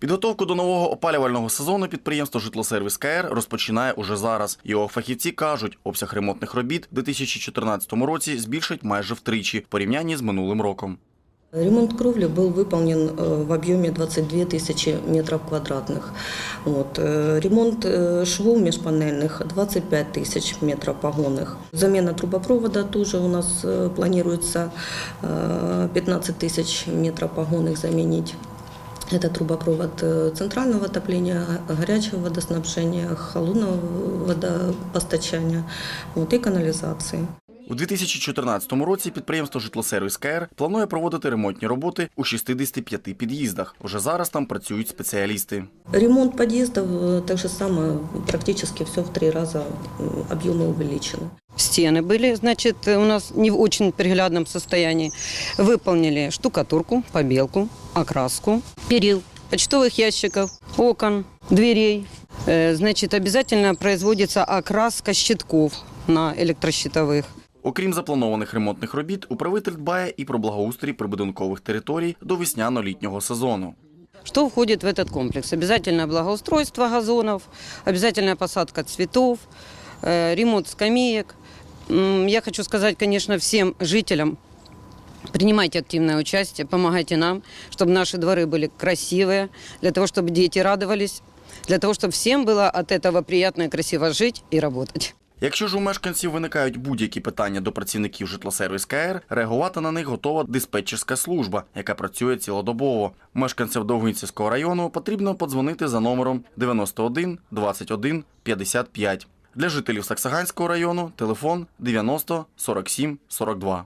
Підготовку до нового опалювального сезону підприємство Житлосервіс КР розпочинає уже зараз. Його фахівці кажуть, обсяг ремонтних робіт у 2014 році збільшать майже втричі в порівнянні з минулим роком. Ремонт кровли был выполнен э, в объеме 22 тысячи метров квадратных. Вот. э, Ремонт э, швов межпанельных 25 тысяч метров погонных. Замена трубопровода тоже у нас э, планируется э, 15 тысяч метров погонных заменить. Это трубопровод э, центрального отопления, горячего водоснабжения, холодного водопостачания вот, и канализации. У 2014 році підприємство Житлосервіс КР планує проводити ремонтні роботи у 65 під'їздах. Уже зараз там працюють спеціалісти. Ремонт подъездов э, так же самое, практически все в три раза э, объемы увеличены. Стены были, значит, у нас не в очень приглядном состоянии. Выполнили штукатурку, побелку, окраску, перил, почтовых ящиков, окон, дверей. Э, Значит, обязательно производится окраска щитков на электрощитовых. Окрім запланованих ремонтних робіт, управитель дбає і про благоустрій прибудинкових територій до весняно-літнього сезону. Что входит в этот комплекс? Обязательное благоустройство газонов, обязательная посадка цветов, э, ремонт скамеек. М, Я хочу сказать, конечно, всем жителям, принимайте активное участие, помогайте нам, чтобы наши дворы были красивые, для того, чтобы дети радовались, для того, чтобы всем было от этого приятно и красиво жить и работать. Якщо ж у мешканців виникають будь-які питання до працівників житлосервіс КР, реагувати на них готова диспетчерська служба, яка працює цілодобово. Мешканцям Довгинцівського району потрібно подзвонити за номером 91 21 55. Для жителів Саксаганського району телефон 90 47 42.